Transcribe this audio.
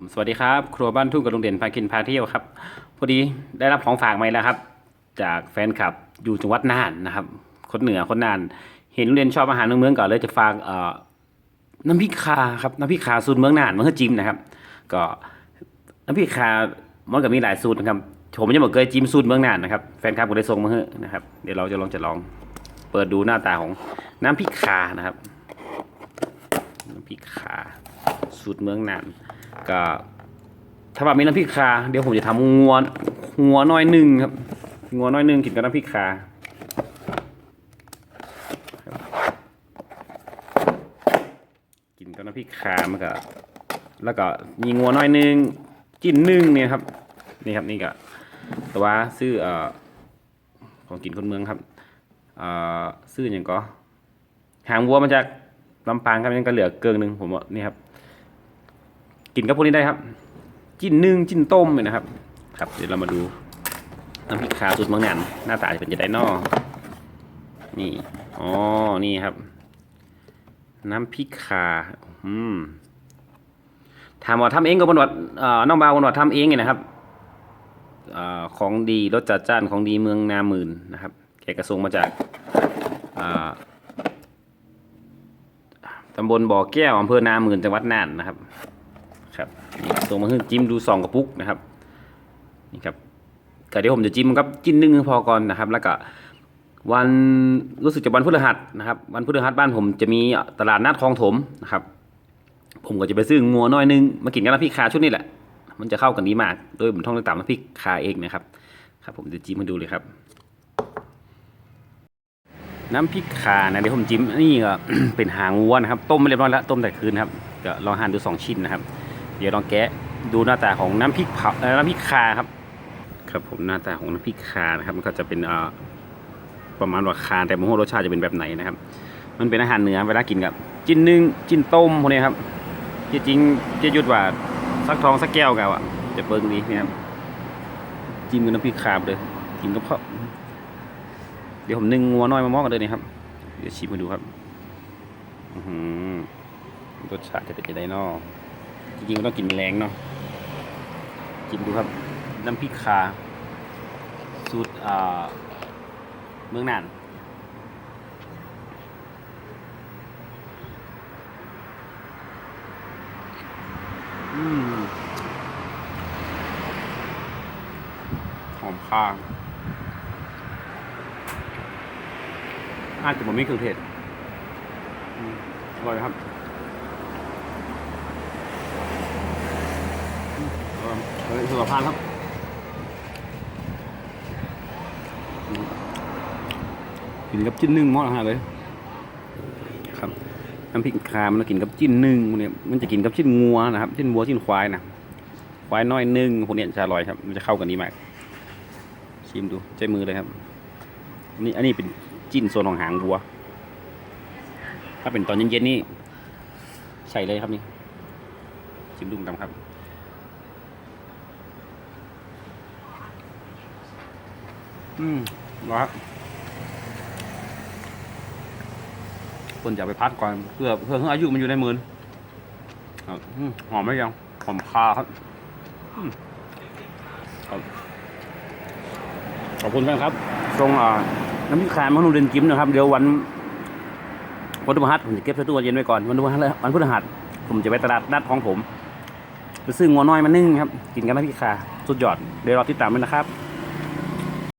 ผมสวัสดีครับ ครัวบ้านทุ่งกับลุงเด่นพากินพาเที่ยวครับ พอดีได้รับของฝากมาแล้วครับ จากแฟนคลับอยู่จังหวัดน่านนะครับ คนเหนือคนน่าน เห็นลุงเด่นชอบอาหารเมืองเมืองก่อนเลยจะฝากเอ่อน้ำพริกคาครับน้ำพริกคาสูตรเมืองน่านเมืองจิมนะครับ ก็น้ำพริกคามันก็มีหลายสูตรนะครับผมยังไม่เคยจิ้มสูตรเมืองน่านนะครับแฟนคลับก็ได้ส่งมาให้นะครับเดี๋ยวเราจะลองจะลองเปิดดูหน้าตาของน้ำพริกคานะครับน้ำพริกขา สูตรเมืองน่านก็ถ้าว่ามีน้ำพริกขาเดี๋ยวผมจะทำงัวงัวน้อยหนึ่งครับงัวน้อยหนึ่งกินกับน้ำพริกขากินกับน้ำพริกขามันก็แล้วก็มีงัวน้อยหนึ่งจิ้นหนึ่งเนี่ยครับนี่ครับนี่ก็แต่ว่าซื้อเอ่อของกินคนเมืองครับเอ่อซื้ออย่างก็หางวัวมาจากลำปางครับยังก็เหลือเกินหนึ่งผมว่านี่ครับ กินกับพวกนี้ได้ครับ จิ้นนึ่งจิ้นต้มเลยนะครับ ครับเดี๋ยวเรามาดูน้ำพริกขาสูตรเมืองงานหน้าตาจะเป็นจะได้นอนี่อ๋อนี่ครับ น้ำพริกขาอืมถามว่าทำเองก็บนวัดน้องบาวบนวัดทำเองไงนะครับอของดีรสจัดจ้านของดีเมืองนาหมื่นนะครับแกกระทรงมาจากตำบลบ่อแก้วอำเภอนาหมื่นจังหวัดน่านนะครับ ครับส่งมาให้จิ้มดูสองกระปุกนะครับนี่ครับก็เดี๋ยวผมจะจิ้มกับจิ้นนึ่งพอก่อนนะครับ แล้วก็วันรู้สึกจะวันพฤหัสนะครับ วันพฤหัสบ้านผมจะมีตลาดนัดคลองถมนะครับ ผมก็จะไปซื้องัวน้อยนึงมากินกับน้ำพริกคาชุดนี้แหละ มันจะเข้ากันดีมากโดยผมท่องได้ตามน้ำพริกคาเองนะครับ ครับ ผมจะจิ้มให้ดูเลยครับ น้ำพริกขานะเดี๋ยวผมจิ้มนี่ก็เป็นหางวัวนะครับ ต้มไม่เรียบร้อยแล้วต้มแต่คืนครับก็ลองหั่นดูสองชิ้นนะครับ เดี๋ยวลองแกะดูหน้าตาของน้ำพริกเผาน้ำพริกคาครับ ครับผมหน้าตาของน้ำพริกคานะครับ มันก็จะเป็นเอ่อประมาณว่าคาแต่ไม่รู้รสชาติจะเป็นแบบไหนนะครับ มันเป็นอาหารเหนือเวลากินกับ จิ้นนึ่งจิ้นต้มพวกนี้ครับจริงจะยุดว่าสักทองสักแก้วกันอะจะเปิ้งดีนี่ยครับจิ้มกับน้ำพริกคาเลยกินกับข้าวเดี๋ยวผมนึ่งงัวน้อยมามอกกันเลยนะครับ เดี๋ยวชิมมาดูครับอืรสชาติจะเป็นยังไงเนาะ จริงๆต้องกินแรงเนาะกินดูครับ น้ำพริกขาสูตรอ่าเมืองน่านอืมหอมข้างอาจจะผมไม่เครื่องเทศอร่อยครับอืมอร่อย เฮ้ยสุขภาพครับกินกับจิ้นนึ่งหมอาหาเลย ครับน้ำพริกคามันกินกับจิ้นนึ่งเนี่ยมันจะกินกับจิ้นงัวนะครับจิ้นวัวจิ้นควายนะควายน้อยนึ่งพวกเนี้ยจะอร่อยครับ มันจะเข้ากันดีมากชิมดูใจมือเลยครับนนี้อันนี้เป็นจิ้นโซนของหางวัว ถ้าเป็นตอนเย็นๆนี่ใส่เลยครับนี่ชิมดุมกันครับ อืมรอคนจะเอาไปพัดก่อนเพื่อเพื่อให้ออายุมันอยู่ในมือครับอืมหอมไหมยังหอมคาครับอืมครับขอบคุณมากครับทรงอ่าน้ำพริกคานมะนูเรนจิ้มนะครับ เดี๋ยววันวันพฤหัสผมจะเก็บใส่ตู้เย็นไว้ก่อนวันพฤหัสวันพฤหัสผมจะไปตลาดนัดของผมไปซื้องัวน้อยมานึ่งครับ กินกันน้ำพริกคาสุดยอดเดี๋ยวรอติดตามด้วยนะครับ